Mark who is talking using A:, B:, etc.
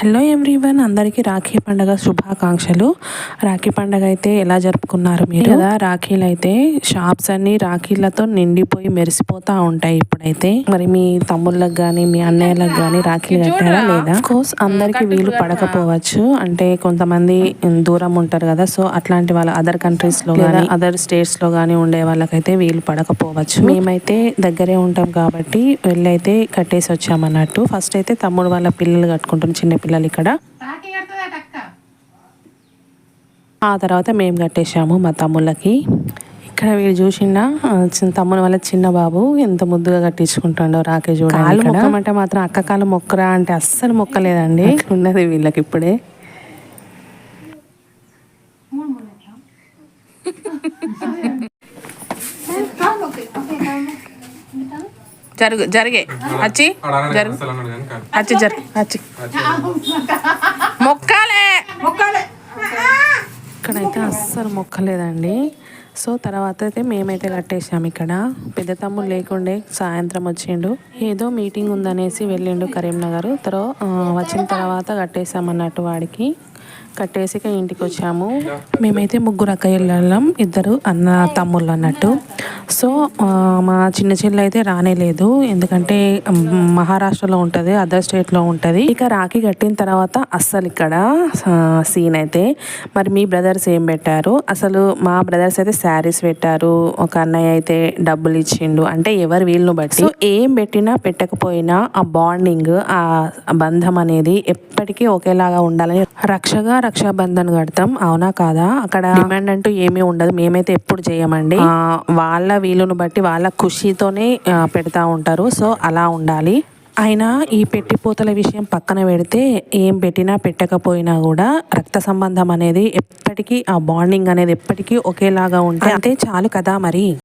A: Hello everyone అందరికీ రాఖీ పండగ శుభాకాంక్షలు. రాఖీ పండగ అయితే ఎలా జరుపుకున్నారు మీరు? కదా రాఖీలు అయితే షాప్స్ అన్ని రాఖీలతో నిండిపోయి మెరిసిపోతా ఉంటాయి ఇప్పుడైతే. మరి మీ తమ్ముళ్ళకి కానీ మీ అన్నయ్యలకు కానీ రాఖీలు కట్టారా లేదా? కోర్స్ అందరికి వీలు పడకపోవచ్చు. అంటే కొంతమంది దూరం ఉంటారు కదా సో అట్లాంటి వాళ్ళ అదర్ కంట్రీస్లో కానీ అదర్ స్టేట్స్లో కానీ ఉండే వాళ్ళకైతే వీలు పడకపోవచ్చు. మేమైతే దగ్గరే ఉంటాం కాబట్టి వెళ్ళైతే కట్టేసి వచ్చామన్నట్టు. ఫస్ట్ అయితే తమ్ముడు వాళ్ళ పిల్లలు కట్టుకుంటున్న చిన్న పిల్లలు. ఇక్కడ.
B: కడుతుందట అక్క
A: ఆ తర్వాత మేము కట్టేశాము మా తమ్ముళ్ళకి. ఇక్కడ వీడు చూసిండా తమ్ముని వాళ్ళ చిన్న బాబు ఎంత ముద్దుగా కట్టించుకుంటాడో రాకే చూడాలి మొక్కమంటే మాత్రం అక్క కాలు మొక్కరా అంటే అస్సలు మొక్కలేదండి. ఉన్నది వీళ్ళకి ఇప్పుడే. జరుగు జరిగే. అచ్చి జరుగు. అచ్చి జరుగు అచ్చి. మొక్కాలే. ఇక్కడైతే అస్సలు మొక్కలేదండి. సో తర్వాత అయితే మేమైతే కట్టేసాము ఇక్కడ. పెద్ద తమ్ముడు లేకుండే సాయంత్రం వచ్చిండు. ఏదో మీటింగ్ ఉందనేసి వెళ్ళిండు కరీంనగర్. తర్వాత వచ్చిన తర్వాత కట్టేసామన్నట్టు వాడికి. కట్టేసి ఇంటికి వచ్చాము. మేమైతే ముగ్గురు అక్కయ్యలం ఇద్దరు అన్న తమ్ముళ్ళు అన్నట్టు. సో మా చిన్న చెల్లి అయితే రానేలేదు ఎందుకంటే మహారాష్ట్రలో ఉంటుంది అదర్ స్టేట్లో ఉంటుంది. ఇక రాఖీ కట్టిన తర్వాత అస్సలు ఇక్కడ సీన్ అయితే. మరి మీ బ్రదర్స్ ఏం పెట్టారు? అసలు మా బ్రదర్స్ అయితే శారీస్ పెట్టారు. ఒక అన్నయ్య అయితే డబ్బులు ఇచ్చిండు. అంటే ఎవరు వీళ్ళను బట్టి. సో ఏం పెట్టినా పెట్టకపోయినా ఆ బాండింగ్ ఆ బంధం అనేది ఎప్పటికీ ఒకేలాగా ఉండాలని రక్షగా రక్షాబంధన్ కడతాం. అవునా కాదా? అక్కడ డిమాండ్ అంటూ ఏమీ ఉండదు. మేమైతే ఎప్పుడు చేయమండి. వాళ్ళ వీలును బట్టి వాళ్ళ ఖుషితోనే పెడతా ఉంటారు. సో అలా ఉండాలి. అయినా ఈ పెట్టిపోతల విషయం పక్కన పెడితే ఏం పెట్టినా పెట్టకపోయినా కూడా రక్త సంబంధం అనేది ఎప్పటికీ ఆ బాండింగ్ అనేది ఎప్పటికీ ఒకేలాగా ఉంటే అంతే చాలు కదా మరి?